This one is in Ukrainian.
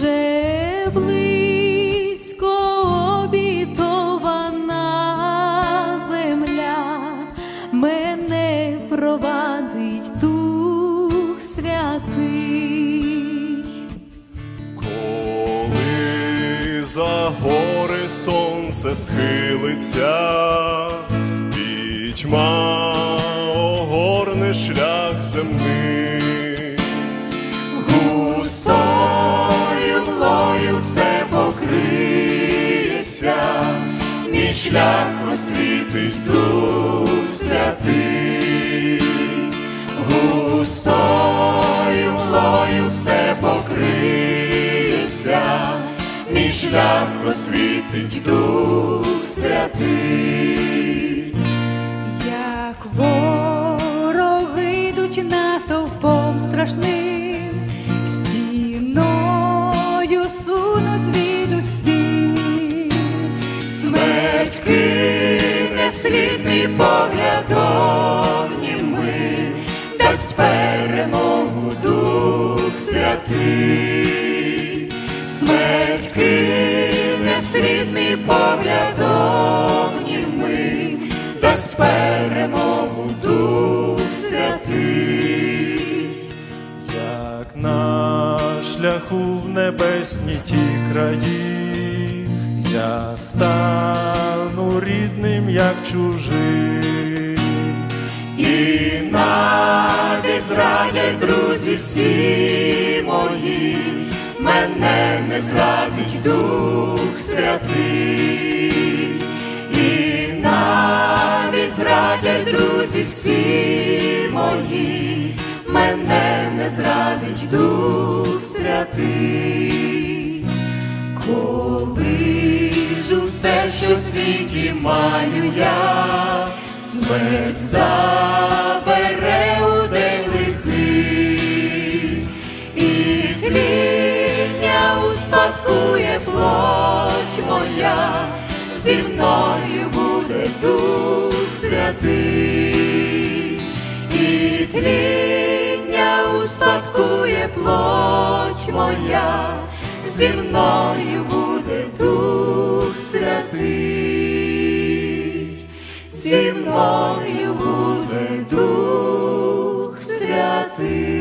вже близько обітована земля, мене провадить Дух Святий. Коли за гори сонце схилиться, пітьма огорне шлях земний, шлях освітить Дух Святий, густою млою все покриється, мій шлях освітить Дух Святий. Як вороги йдуть натовпом страшним, мій поглядом німим, дасть перемогу Дух Святий. Смерть кине вслід мій поглядом німим, дасть перемогу Дух Святий. Як на шляху в небесні ті краї, я стану рідним, як чужий. І навіть зрадять друзі всі мої, мене не зрадить Дух Святий, і навіть зрадять друзі всі мої, мене не зрадить Дух Святий. Коли ж усе, що в світі маю я, смерть забере у день лихий, і тління успадкує плоть моя, зі мною буде Дух Святий, і тління успадкує плоть моя, зі мною буде зі мною буде Дух Святий.